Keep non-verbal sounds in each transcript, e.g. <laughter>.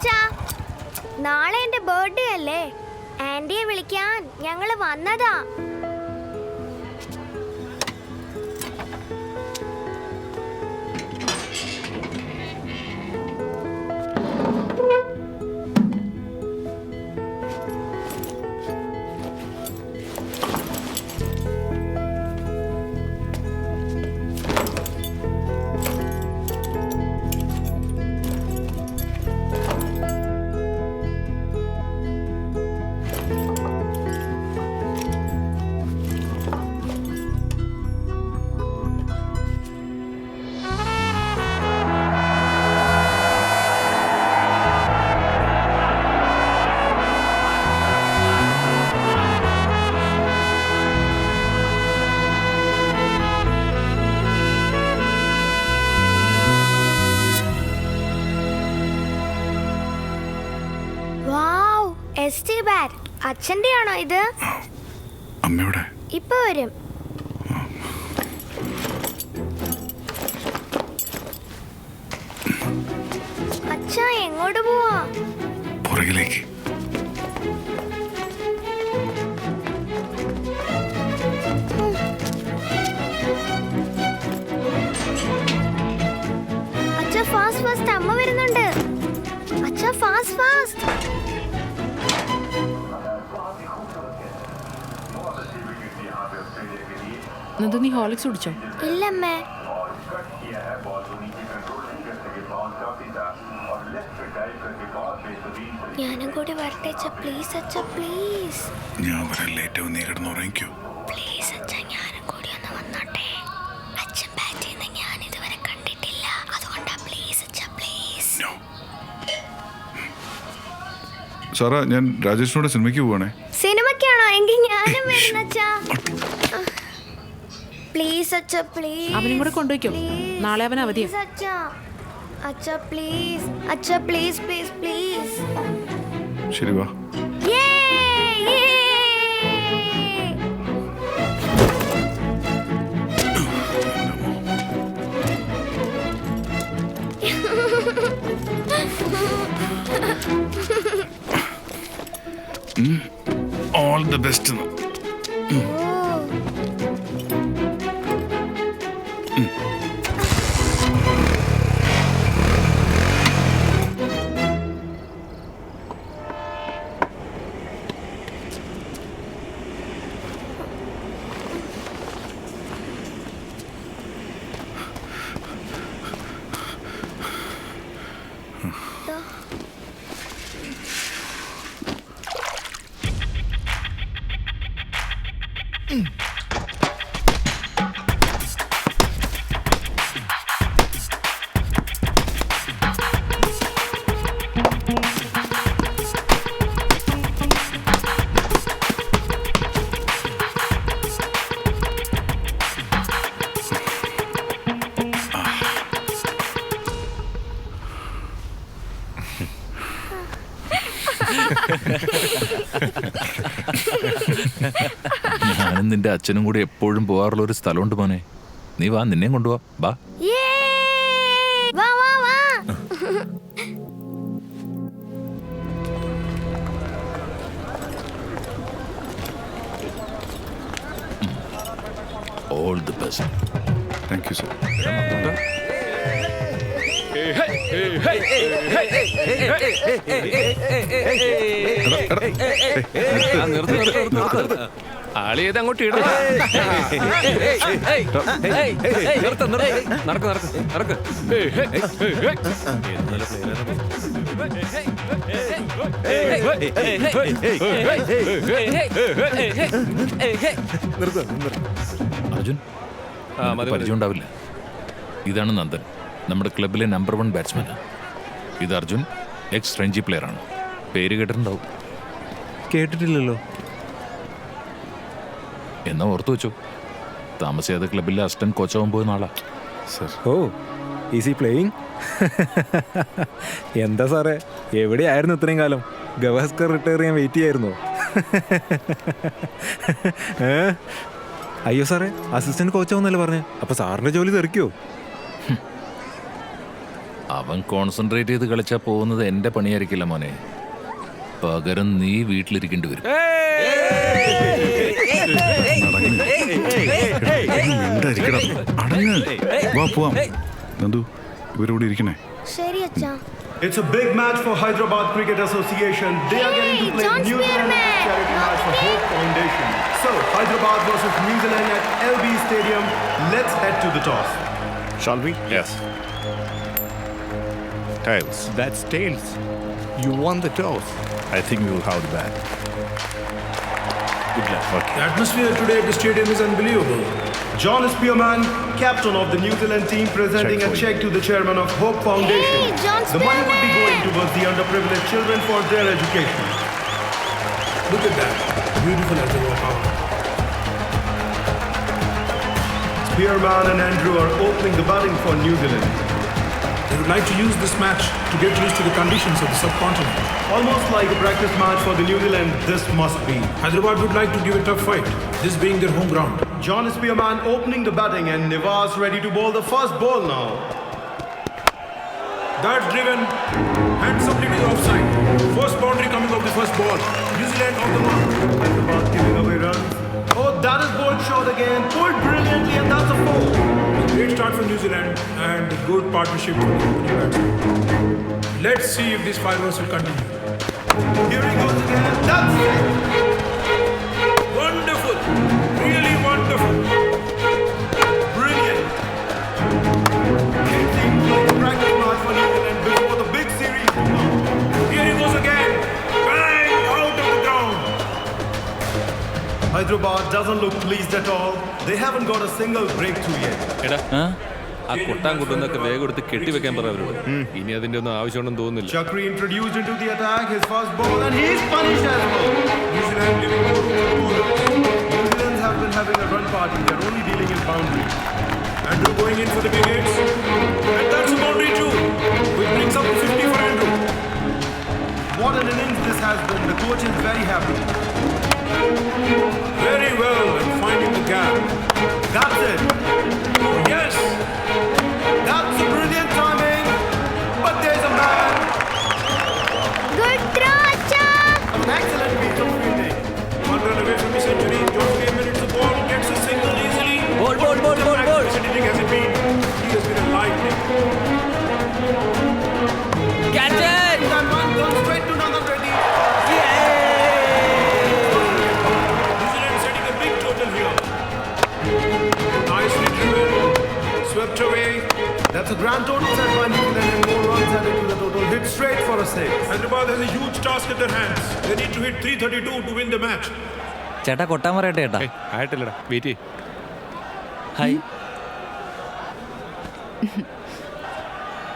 അച്ഛാ നാളെ എന്റെ ബർത്ത്ഡേ അല്ലേ? ആന്റിയെ വിളിക്കാൻ ഞങ്ങൾ വന്നതാ. ബാഗ് അച്ഛന്റെ ആണോ ഇത്? അമ്മയുടെ. ഇപ്പൊ വരും. അച്ഛാ എങ്ങോട്ട് പോവാ? പുറകിലേക്ക്. എന്നിട്ട് നീ ഹോളിക്സ് കുടിച്ചോ? ഇല്ലമ്മേ. ഞാനും കൂടി വരട്ടെ അച്ഛ പ്ലീസ് അച്ഛ പ്ലീസ് ഞാൻ വരല്ല ഏറ്റവും നേരിടുന്ന നീ കിടന്നുറങ്ങിക്കോ പ്ലീസ് അച്ഛ ഞാനും കൂടി ഒന്ന് വന്നോട്ടെ. അച്ഛൻ ബാറ്റ് ചെയ്യുന്ന ഞാൻ ഇതുവരെ കണ്ടിട്ടില്ല. അതുകൊണ്ടാ പ്ലീസ് അച്ഛ പ്ലീസ് സാറാ ഞാൻ രാജേഷിനോട് സിനിമയ്ക്ക് പോവാണേ സിനിമയ്ക്കാണോ എങ്കിൽ ഞാനും വരുന്ന അച്ഛാ പ്ലീസ് അച്ഛ പ്ലീസ് അവനും കൂടെ കൊണ്ടുവയ്ക്കോ നാളെ അവൻ അവധിയാ. അച്ഛ അച്ഛ പ്ലീസ് അച്ഛ പ്ലീസ് പ്ലീസ് പ്ലീസ് ശരി വാ. ഓൾ ദ ബെസ്റ്റ് ഞാനും നിന്റെ അച്ഛനും കൂടി എപ്പോഴും പോകാറുള്ള ഒരു സ്ഥലമുണ്ട് മോനെ. നീ വാ നിന്നെയും കൊണ്ടുപോവാ വാ വാ വാ. വാ all the best thank you sir ആളിയത് അങ്ങോട്ട് ഇടും നിർത്ത. നടക്ക് നടക്ക് നടക്ക് അർജുൻ. പരിചയം ഉണ്ടാവില്ല. ഇതാണ് നന്ദൻ. നമ്മുടെ ക്ലബിലെ നമ്പർ വൺ ബാറ്റ്സ്മാൻ ഇത് അർജുൻ എക്സ് റഞ്ജി പ്ലെയർ ആണ്. പേര് കേട്ടിട്ടുണ്ടാവും. കേട്ടിട്ടില്ലല്ലോ. എന്നാ ഓർത്തു വെച്ചു. താമസിയാതെ ക്ലബിലെ അസിസ്റ്റന്റ് കോച്ചാവാൻ പോകുന്ന ആളാ സർ. ഓ ഈസി പ്ലേയിങ് <laughs> എന്താ സാറേ എവിടെയായിരുന്നു ഇത്രയും കാലം? ഗവാസ്കർ റിട്ടയർ ചെയ്യാൻ വെയിറ്റ് ചെയ്യായിരുന്നു? <laughs> അയ്യോ സാറേ അസിസ്റ്റന്റ് കോച്ചാവുന്നല്ലേ പറഞ്ഞേ. അപ്പൊ സാറിന്റെ ജോലി തെറിക്കോ? അവൻ കോൺസെൻട്രേറ്റ് ചെയ്ത് കളിച്ചാ പോകുന്നത് എന്റെ പണിയായിരിക്കില്ല മോനെ പകരം നീ വീട്ടിലിരിക്കേണ്ടി വരും മിണ്ടായിരിക്കടാ. അടങ്ങ്. വാ പോവാം നന്ദു ഇവരോട് ഇരിക്കണേ ശരി അച്ഛാ It's a big match for Hyderabad Cricket Association. They are getting to Hey, play John New Zealand Spearman. charity match for Hope Foundation. So, Hyderabad versus New Zealand at LB Stadium. Let's head to the toss. Shall we? Yes. Tails. That's tails. You won the toss. I think we will have the bat. Good luck. Okay. The atmosphere today at the stadium is unbelievable. John Spearman, captain of the New Zealand team, presenting Check a for check to the chairman of Hope Foundation. Hey, John the money would be going towards the underprivileged children for their education. Look at that. Beautiful as a power. Spearman and Andrew are opening the batting for New Zealand. Like to use this match to get used to the conditions of the subcontinent. Almost like a practice match for the New Zealand, this must be. Hyderabad would like to give a tough fight, this being their home ground. John Spearman opening the batting and Nivas ready to bowl the first ball now. That's driven to the offside. First boundary coming off the first ball. New Zealand on the mark. Hyderabad giving away runs. Oh, that is bowled short again. Pulled brilliantly and that's a four. Start from New Zealand and good partnership for the opening. Let's see if these five overs will continue. Here he goes again. That's it. Hyderabad doesn't look pleased at all. They haven't got a single breakthrough yet. എടാ ആ കൊട്ടാൻ കുട്ടുന്നൊക്കെ വേഗം എടുത്ത് കെട്ടിവെക്കാൻ പറ അവരോട് ഇനി അതിന്റെ ഒന്നും ആവശ്യമുണ്ടെന്ന് തോന്നുന്നില്ല Chakri introduced into the attack, his first ball, and he's punished as well. New Zealand leaving more room for bowlers. New Zealand's have been having a run party. They're only dealing in boundary. Andrew going in for the big hits. And that's a boundary too. Which brings up to 50 for Andrew. What an innings this has been. The coach is very happy. Very well in finding the gap. That's it. Swept away. That's a grand total set by New Zealand and more runs added to the total. Hit straight for a six. Hyderabad has a huge task at their hands. They need to hit 332 to win the match. ചേട്ടാ കൊട്ടാൻ പറയട്ടെ ചേട്ടാ? ആയിട്ടില്ലടാ. Wait hi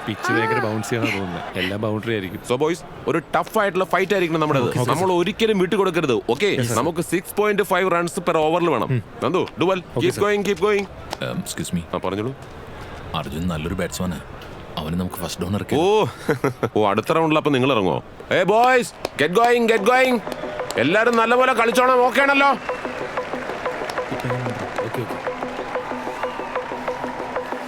pitch ഭയങ്കര bounce ചെയ്യാൻ തോന്നുന്നത് എല്ലാം boundary ആയിരിക്കും. സോ ബോയ്സ് ഒരു ടഫ് ആയിട്ടുള്ള ഫൈറ്റ് ആയിരിക്കണം നമ്മുടെ നമ്മൾ ഒരിക്കലും വിട്ടു കൊടുക്കരുത് ഓക്കെ നമുക്ക് six point five runs per ഓവറിൽ വേണം. Nandu dual. Keep going keep going excuse me ആ പറഞ്ഞോളൂ അർജുൻ നല്ലൊരു ബാറ്റ്സ്മാനാ അവന് നമുക്ക് ഫസ്റ്റ് ഡൗൺ ഇറക്കി ഓ ഓ അടുത്ത റൗണ്ടിൽ അപ്പൊ നിങ്ങൾ ഇറങ്ങോ ഏ boys get going get going എല്ലാരും നല്ലപോലെ കളിച്ചോണം ഓക്കെ ആണല്ലോ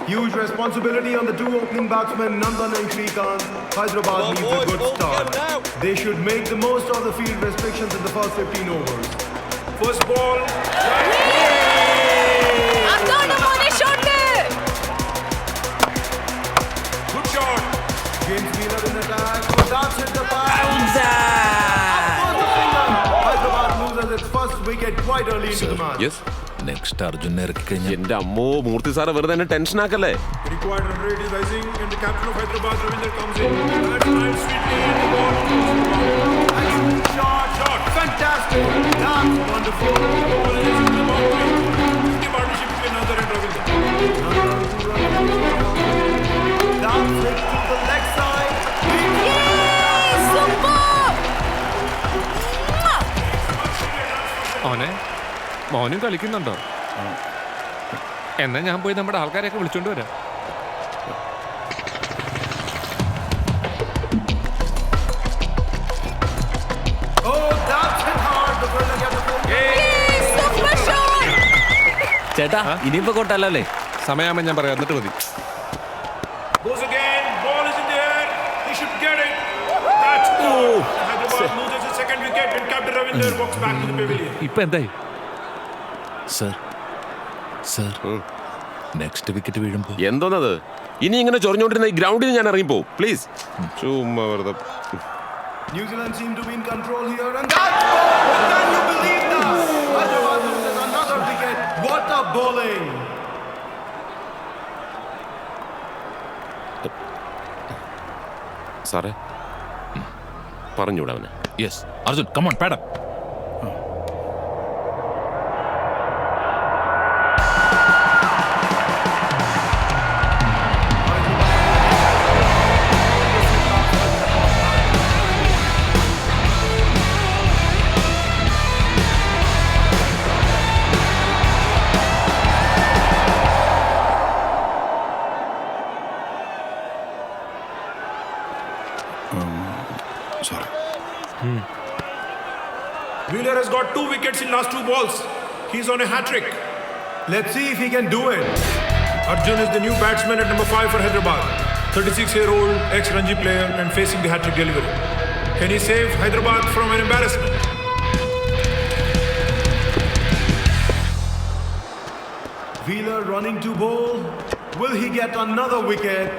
Huge responsibility on the two opening batsmen, Nandan and Shrikant. Hyderabad needs a good start. They should make the most of the field restrictions in the first 15 overs. First ball. Good next Arjun ഇറക്കി കഴിഞ്ഞാൽ എന്റെ അമ്മോ Murthy sir വെറുതെ എന്നെ tension ആക്കല്ലേ? The required run മോനെ മോനും കളിക്കുന്നുണ്ടോ? എന്നാ ഞാൻ പോയി നമ്മുടെ ആൾക്കാരെയൊക്കെ വിളിച്ചോണ്ട് വരാം. Oh. ചേട്ടാ ഇനിയിപ്പോ കൊട്ടല്ലോ അല്ലേ സമയമാകുമ്പോൾ ഞാൻ പറയാം. എന്നിട്ട് മതി Goes again. Ball is in Hyderabad loses a second wicket and Captain Ravinder walks back to the pavilion. ഇപ്പൊ സർ സർ നെക്സ്റ്റ് വിക്കറ്റ് വീഴുമ്പോ. എന്തോന്നത്? ഇനി ഇങ്ങനെ ചൊറിഞ്ഞോണ്ടിരുന്ന ഈ ഗ്രൗണ്ടിൽ ഞാൻ ഇറങ്ങി പോകും പ്ലീസ് സാറേ പറഞ്ഞുവിടാവനെ യെസ് അർജുൻ കമോൺ പാടം sorry last two balls. He's on a hat trick. Let's see if he can do it. Arjun is the new batsman at number five for Hyderabad. 36-year-old ex-Ranji player and facing the hat-trick delivery. Can he save Hyderabad from an embarrassment? Wheeler running to bowl. Will he get another wicket?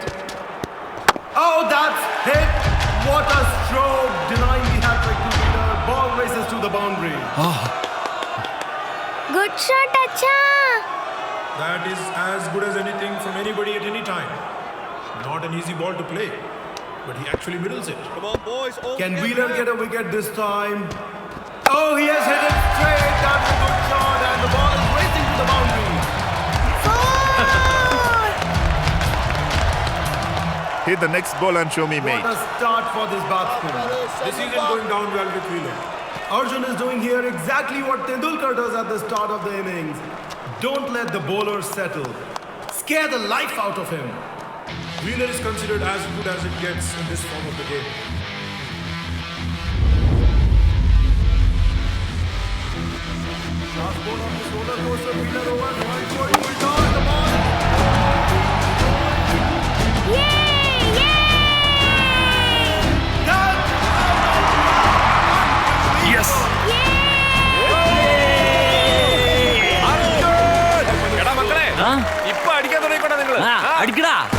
Oh, that's hit! What a stroke! Denying the hat trick to Wheeler. Ball races to the boundary. Ah, Good shot, Acha. That is as good as anything from anybody at any time. Not an easy ball to play, but he actually middles it. Can Wheeler get a wicket this time? Oh, he has hit it straight. That's a good shot, and the ball is racing to the boundary. Hit the next ball and show me, mate. What a start for this batsman. This season going down well with Wheeler. Arjun is doing here exactly what Tendulkar does at the start of the innings. Don't let the bowler settle. Scare the life out of him. Wheeler is considered as good as it gets in this form of the game. Last ball of this roller coaster, Wheeler over. One for Ultar. The ball. അടിക്കടാ.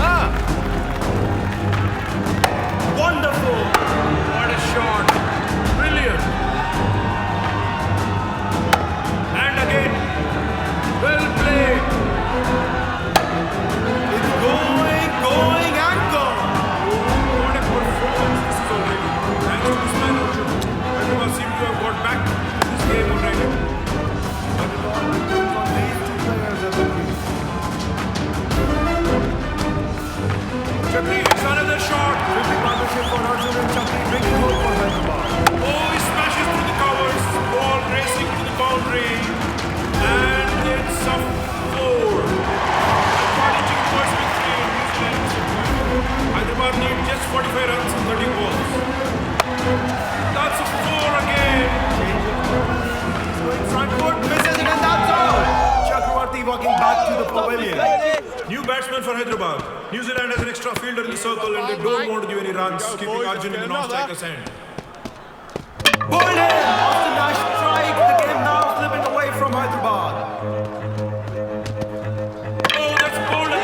Shot. Terrific partnership for Arjun and Chakri. Big goal for Hyderabad. Oh, he smashes through the covers. Ball racing to the boundary. And it's a four. Advantage in New Zealand. Hyderabad need just 45 runs in 30 balls. That's a four again. He's going front foot, Walking back to the pavilion. New batsman for Hyderabad. New Zealand has an extra fielder in the circle and they don't want to give any runs, keeping Arjun in the non-striker's hand. Bowled in. Austin Nash strike. The game now slipping away from Hyderabad. Oh, that's again.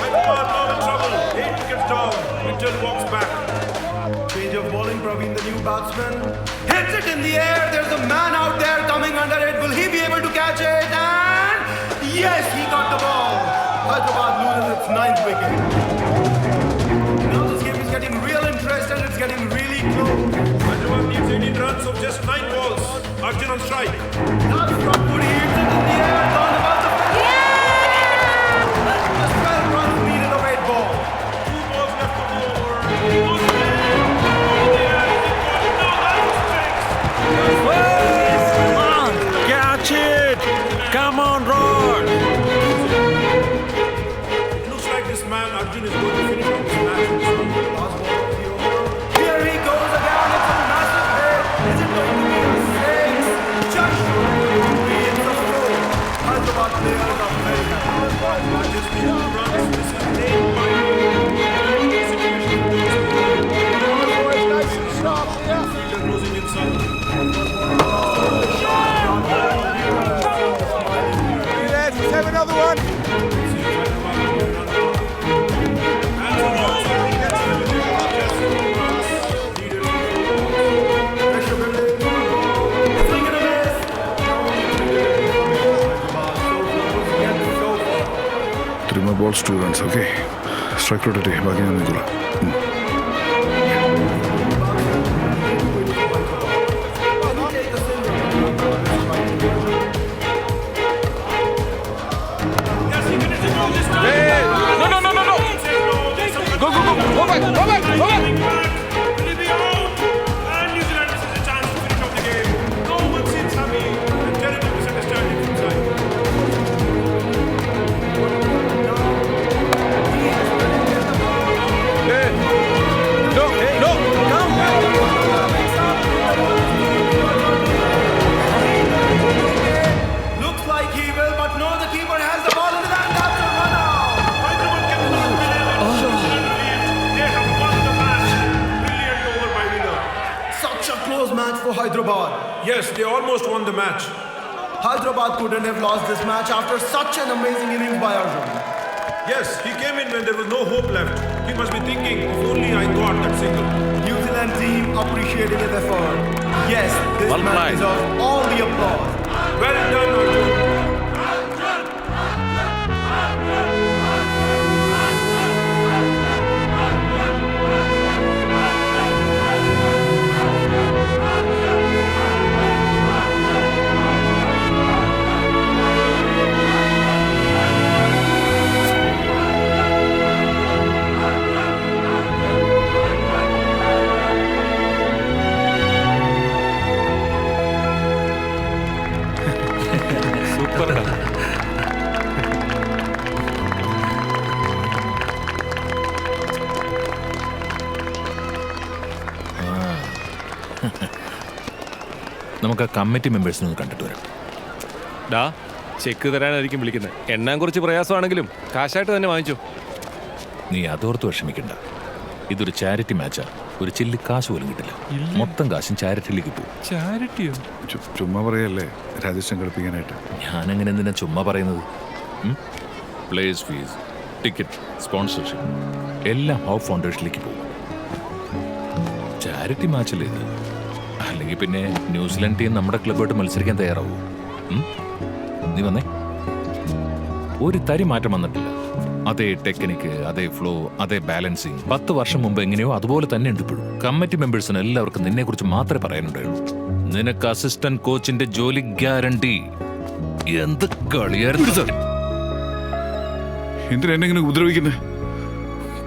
Hyderabad now in trouble. Eight wickets down. Mitchell walks back. Change of bowling, Praveen, the new batsman. Hits it in the air. There's a man out Hyderabad loses its ninth wicket. Now this game is getting real interest and it's getting really close. Hyderabad needs 18 runs of just nine balls. Arjun on strike. That's from Puri. Balls, okay? Strike rotate, ബാക്കി ഞാൻ നോക്കിക്കോളാം. Lost this match after such an amazing innings by Arjun. Yes, he came in when there was no hope left. He must be thinking, if only I got that single. New Zealand team appreciating his effort. Yes, this Well man played. deserves all the applause. Well done, Arjun. നമുക്ക് committee മെമ്പേഴ്സിനെ ഒന്ന് കണ്ടിട്ട് വരാം. ഡാ check തരാനായിരിക്കും വിളിക്കുന്നത്. എണ്ണാൻ കുറച്ച് പ്രയാസമാണെങ്കിലും കാശായിട്ട് തന്നെ വാങ്ങിച്ചു. നീ അതോർത്ത് വിഷമിക്കണ്ട. ഇതൊരു ചാരിറ്റി മാച്ചാ. ഒരു ചില്ലി കാശ് പോലും കിട്ടില്ല. മൊത്തം കാശും ചാരിറ്റിയിലേക്ക് പോകും. ചാരിറ്റിയോ? ചുമ്മാ പറയല്ലേ? രാജേഷ് കളിപ്പിക്കാനായിട്ട് ഞാനങ്ങനെ എന്തിനാ ചുമ്മാ പറയുന്നത്? പ്ലേസ് ഫീസ് ടിക്കറ്റ് സ്പോൺസർഷിപ്പ് എല്ലാം ഹൗ ഫൗണ്ടേഷനിലേക്ക് പോകും. ചാരിറ്റി മാച്ചല്ലേ ഇത്? അല്ലെങ്കിൽ പിന്നെ ന്യൂസിലാൻഡ് ടീം നമ്മുടെ ക്ലബ്ബായിട്ട് മത്സരിക്കാൻ തയ്യാറാവൂ? നീ വന്നേ. ഒരു തരി മാറ്റം വന്നിട്ടില്ല. അതേ ടെക്നിക്ക് അതേ ഫ്ലോ അതേ ബാലൻസിങ് പത്ത് വർഷം മുമ്പ് എങ്ങനെയോ അതുപോലെ തന്നെ ഉണ്ട് ഇപ്പോഴും കമ്മിറ്റി മെമ്പേഴ്സിന് എല്ലാവർക്കും നിന്നെ കുറിച്ച് മാത്രമേ പറയാനുണ്ടായുള്ളൂ. നിനക്ക് അസിസ്റ്റന്റ് കോച്ചിന്റെ ജോലി ഗ്യാരണ്ടി എന്ത് കളിയായിരുന്നു എന്തിനാ എന്നെ ഇങ്ങനെ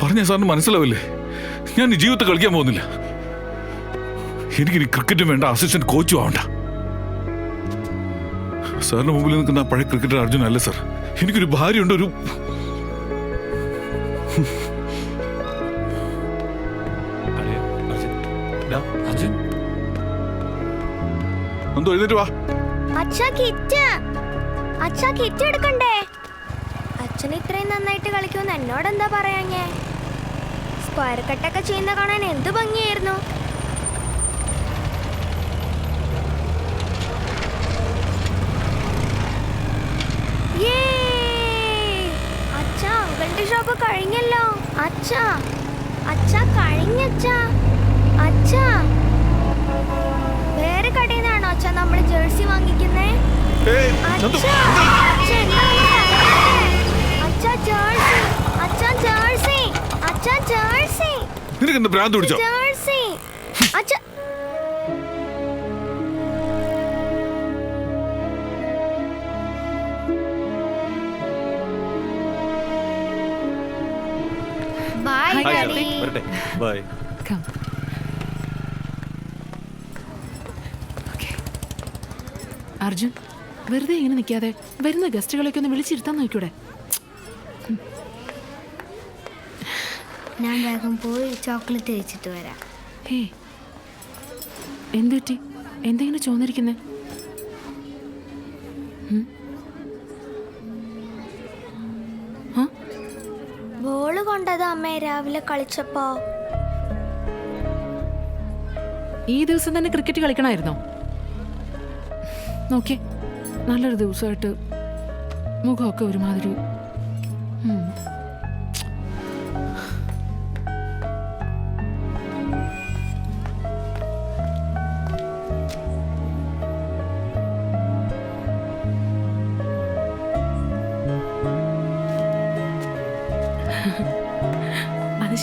പറഞ്ഞ സാറിന് മനസ്സിലാവില്ലേ? ഞാൻ ഈ ജീവിതത്തിൽ കളിക്കാൻ പോകുന്നില്ല. എനിക്കിനി ക്രിക്കറ്റും വേണ്ട അസിസ്റ്റന്റ് കോച്ചും ആവണ്ട. സാറിന് മുമ്പിൽ നിൽക്കുന്ന പഴയ ക്രിക്കറ്റർ അർജുൻ അല്ല സാർ? എനിക്കൊരു ഭാര്യയുണ്ട് ഒരു എന്തോ എഴുന്നേറ്റ് വാ. അച്ഛാ കിറ്റ്. അച്ഛാ കിറ്റ് എടുക്കണ്ടേ? അച്ഛൻ ഇത്രയും നന്നായിട്ട് കളിക്കുമെന്ന് എന്നോട് എന്താ പറയാഞ്ഞേ? സ്ക്വയർ കട്ടൊക്കെ ചെയ്യുന്ന കാണാൻ എന്ത് ഭംഗിയായിരുന്നു Yay! അച്ഛാ അങ്കിളുടെ ഷോപ്പ് കഴിഞ്ഞല്ലോ. അച്ഛാ അച്ഛാ കഴിഞ്ഞച്ചാ. അച്ഛാ. വേറെ കടയിൽ നിന്നാണോ അച്ഛാ നമ്മൾ ജേഴ്സി വാങ്ങിക്കുന്നേ? അച്ഛാ, എന്താ? അച്ഛാ ജേഴ്സി. അച്ഛാ നിനക്ക് എന്താ ഭ്രാന്ത് പിടിച്ചോ? വരട്ടെ ബൈ Come. Okay. അർജുൻ വെറുതെ ഇങ്ങനെ നിൽക്കാതെ വരുന്ന ഗസ്റ്റുകളൊക്കെ ഒന്ന് വിളിച്ചിരുത്താൻ നോക്കൂടെ ഞാൻ വേഗം പോയി ചോക്ലേറ്റ് കഴിച്ചിട്ട് വരാം. ഹേ എന്തു പറ്റി എന്തെങ്കിലും ചോന്നിരിക്കുന്നേ? അമ്മേ രാവിലെ കളിച്ചപ്പോ? ഈ ദിവസം തന്നെ ക്രിക്കറ്റ് കളിക്കണമായിരുന്നോ? നോക്കി നല്ലൊരു ദിവസമായിട്ട് മുഖമൊക്കെ ഒരുമാതിരി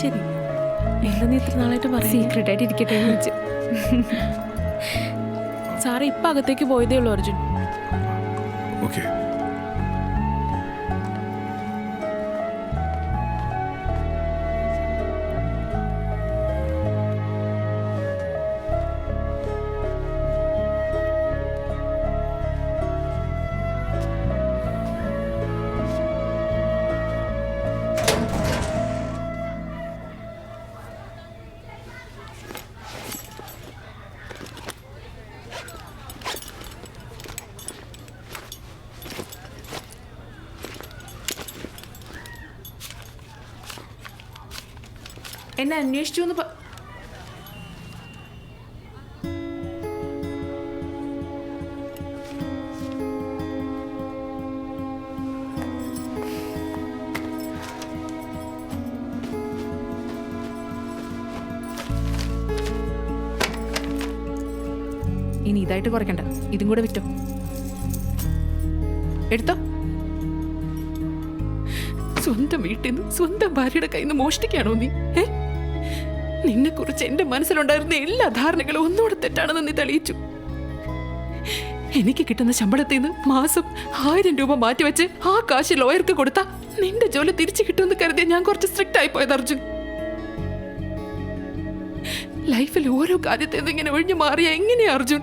ശരി. എന്താ നീ ഇത്ര നാളായിട്ട് പറയാ സീക്രട്ടായിട്ട് ഇരിക്കട്ടെ എന്ന് വെച്ച് സാറേ ഇപ്പൊ അകത്തേക്ക് പോയതേ ഉള്ളൂ അർജുൻ. എന്നെ അന്വേഷിച്ചു എന്ന് ഇനി ഇതായിട്ട് കുറയ്ക്കണ്ട. ഇതും കൂടെ വിറ്റോ? എടുത്തോ? സ്വന്തം വീട്ടിൽ നിന്ന് സ്വന്തം ഭാര്യയുടെ കയ്യിൽ നിന്ന് മോഷ്ടിക്കാണോ നീ? ഏ? നിന്നെ കുറിച്ച് എന്റെ മനസ്സിലുണ്ടായിരുന്ന എല്ലാ ധാരണകളും ഒന്നുകൂടെ തെറ്റാണെന്ന് നീ തെളിയിച്ചു. എനിക്ക് കിട്ടുന്ന ശമ്പളത്തിൽ നിന്ന് മാസം ആയിരം രൂപ മാറ്റിവെച്ച് ആ കാശ് ലോയർക്ക് കൊടുത്ത നിന്റെ ജോലി തിരിച്ചു കിട്ടുമെന്ന് കരുതിയ ഞാൻ കുറച്ച് സ്ട്രിക്റ്റ് ആയി പോയത് അർജുൻ. ലൈഫിൽ ഓരോ കാര്യത്തിൽ നിന്ന് ഇങ്ങനെ ഒഴിഞ്ഞു മാറിയ എങ്ങനെയാ അർജുൻ?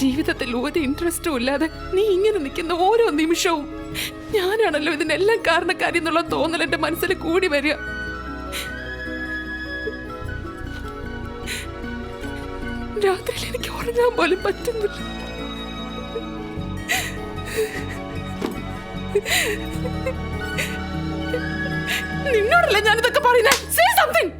ജീവിതത്തിൽ ഒരു ഇൻട്രസ്റ്റും ഇല്ലാതെ നീ ഇങ്ങനെ നിൽക്കുന്ന ഓരോ നിമിഷവും ഞാനാണല്ലോ ഇതിനെല്ലാം കാരണക്കാരി എന്നുള്ള തോന്നൽ എന്റെ മനസ്സിൽ കൂടി വരിക. രാത്രിയിൽ എനിക്ക് ഉറങ്ങാൻ പോലും പറ്റുന്നില്ല. നിന്നോടല്ല ഞാനിതൊക്കെ പറയുന്നത് സേ സംതിങ്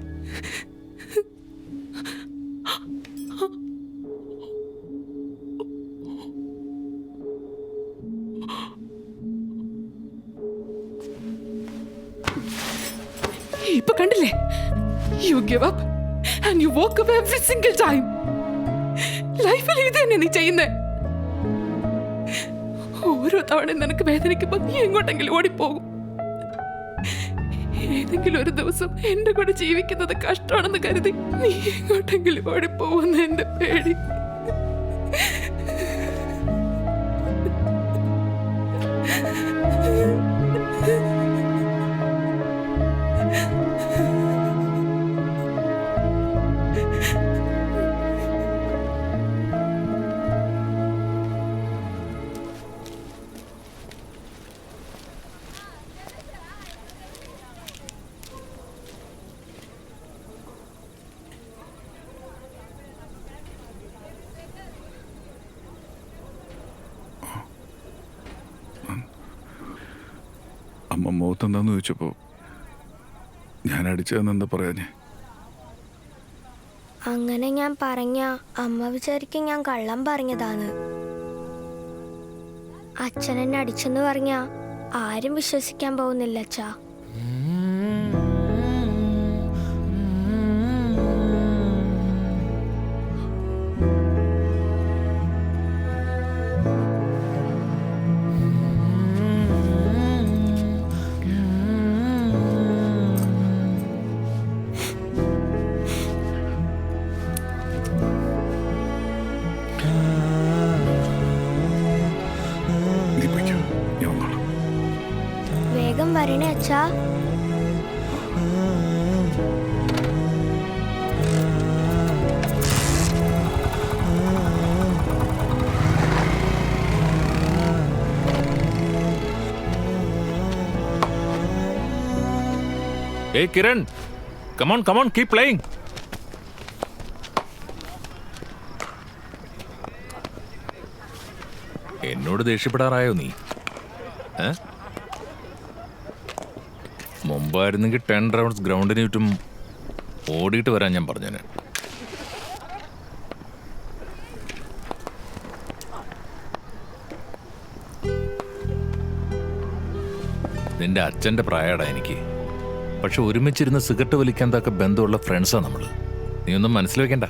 ടൈം ലൈഫിൽ ഇത് തന്നെ നീ ചെയ്യുന്നേ. ഓരോ തവണ നിനക്ക് വേദനിക്കുമ്പോ നീ എങ്ങോട്ടെങ്കിലും ഓടിപ്പോകും. ഏതെങ്കിലും ഒരു ദിവസം എന്റെ കൂടെ ജീവിക്കുന്നത് കഷ്ടമാണെന്ന് കരുതി നീ എങ്ങോട്ടെങ്കിലും ഓടിപ്പോകുന്ന എന്റെ പേടി. ഞാൻ അടിച്ചതെന്ന് പറയാഞ്ഞേ? അങ്ങനെ ഞാൻ പറഞ്ഞ അമ്മ വിചാരിക്കും ഞാൻ കള്ളം പറഞ്ഞതാണ്. അച്ഛൻ എന്നെ അടിച്ചെന്ന് പറഞ്ഞ ആരും വിശ്വസിക്കാൻ പോകുന്നില്ല അച്ഛാ Hey Kiran, come on, come on, keep playing. എന്നോട് ദേഷ്യപ്പെടാറായോ നീ? മുമ്പായിരുന്നെങ്കിൽ ടെൻ റൗണ്ട്സ് ഗ്രൗണ്ടിന് ചുറ്റും ഓടിയിട്ട് വരാൻ ഞാൻ പറഞ്ഞു നിന്റെ അച്ഛന്റെ പ്രായടാ എനിക്ക്. പക്ഷെ ഒരുമിച്ചിരുന്ന് സിഗരറ്റ് വലിക്കാൻ തക്ക ബന്ധമുള്ള ഫ്രണ്ട്സാണ് നമ്മൾ നീ ഒന്നും മനസ്സിൽ വെക്കണ്ട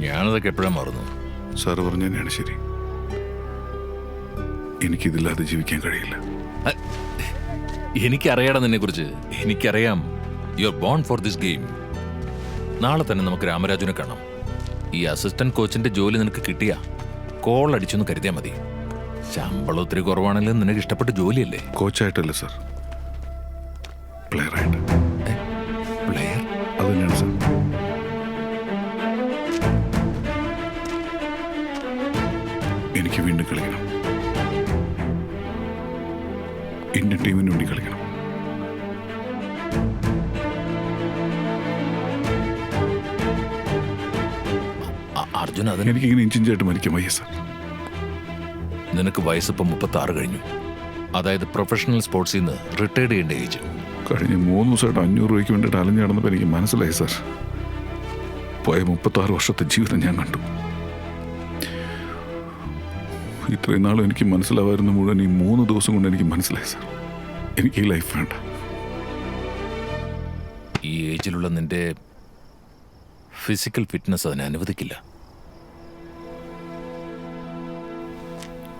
ഞാനതൊക്കെ എപ്പോഴാ മറന്നു? സാറ് പറഞ്ഞു തന്നെയാണ് ശരി. എനിക്കിതില്ലാതെ ജീവിക്കാൻ കഴിയില്ല. എനിക്കറിയാടാ നിന്നെ കുറിച്ച് എനിക്കറിയാം you are born for this game നാളെ തന്നെ നമുക്ക് രാമരാജുനെ കാണാം. ഈ അസിസ്റ്റന്റ് കോച്ചിന്റെ ജോലി നിനക്ക് കിട്ടിയ കോൾ അടിച്ചൊന്ന് കരുതിയാൽ മതി. ശമ്പളം ഒത്തിരി കുറവാണെങ്കിലും നിനക്ക് ഇഷ്ടപ്പെട്ട ജോലിയല്ലേ? കോച്ചായിട്ടല്ലേ സാർ പ്ലെയറായിട്ട് പ്ലെയർ അത് തന്നെയാണ് സാർ. എനിക്ക് വീണ്ടും കളിക്കണം. ഇന്ത്യൻ ടീമിന് വേണ്ടി കളിക്കണം. അർജുന അതിന് എനിക്കിങ്ങനെ ഇഞ്ചിഞ്ചായിട്ട് മരിക്കാൻ വയ്യ സാർ. നിനക്ക് വയസ്സിപ്പം മുപ്പത്തി ആറ് കഴിഞ്ഞു. അതായത് പ്രൊഫഷണൽ സ്പോർട്സിൽ നിന്ന് റിട്ടയർഡ് ചെയ്യേണ്ട ഏജ് കഴിഞ്ഞ മൂന്ന് ദിവസമായിട്ട് അഞ്ഞൂറ് രൂപയ്ക്ക് വേണ്ടിയിട്ട് അലഞ്ഞു നടന്നപ്പോൾ എനിക്ക് മനസ്സിലായി സർ. പോയ മുപ്പത്താറ് വർഷത്തെ ജീവിതം ഞാൻ കണ്ടു. ഇത്രയും നാളും എനിക്ക് മനസ്സിലാവായിരുന്നു മുഴുവൻ ഈ മൂന്ന് ദിവസം കൊണ്ട് എനിക്ക് മനസ്സിലായി സർ. എനിക്ക് ഈ ലൈഫ് വേണ്ട. ഈ ഏജിലുള്ള നിന്റെ ഫിസിക്കൽ ഫിറ്റ്നസ് അതിനെ അനുവദിക്കില്ല.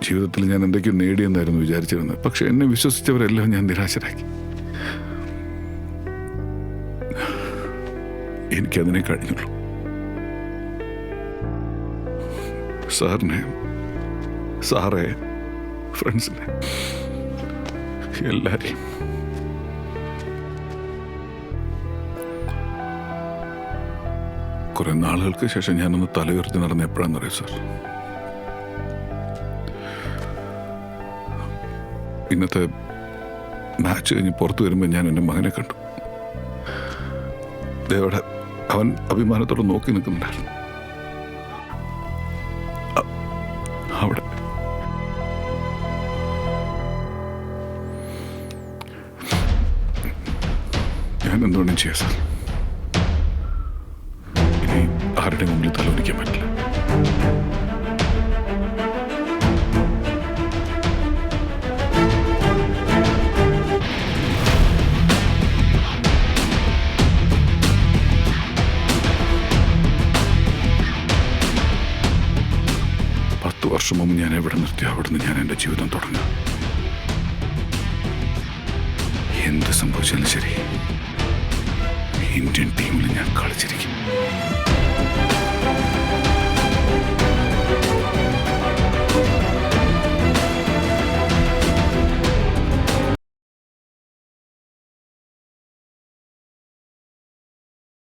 ജീവിതത്തിൽ ഞാൻ എന്തൊക്കെയോ നേടിയെന്നായിരുന്നു വിചാരിച്ചിരുന്നത്. പക്ഷെ എന്നെ വിശ്വസിച്ചവരെല്ലാം ഞാൻ നിരാശരാക്കി. എനിക്കതിനെ കഴിഞ്ഞുള്ളൂ. സാറിനെ സാറെ ഫ്രണ്ട്സിനെ എല്ലാരെയും. കുറെ നാളുകൾക്ക് ശേഷം ഞാനൊന്ന് തലയുയർത്തി നടന്ന എപ്പോഴാന്നറിയ സാർ? ഇന്നത്തെ മാച്ച് കഴിഞ്ഞ് പുറത്തു വരുമ്പോൾ ഞാൻ എന്റെ മകനെ കണ്ടു. ദേവടെ അവൻ അഭിമാനത്തോടെ നോക്കി നിൽക്കുന്നുണ്ടായിരുന്നു. അവിടെ. ഞാൻ എന്തുകൊണ്ടും ചെയ്യാം സാർ. ഇനി ആരുടെ മുമ്പിൽ തലോലിക്കാൻ ഞാൻ എവിടെ നിർത്തി അവിടുന്ന് ഞാൻ എന്റെ ജീവിതം തുടങ്ങുക എന്ത് സംഭവിച്ചാലും ശരി. ഇന്ത്യൻ ടീമിൽ ഞാൻ കളിച്ചിരിക്കും.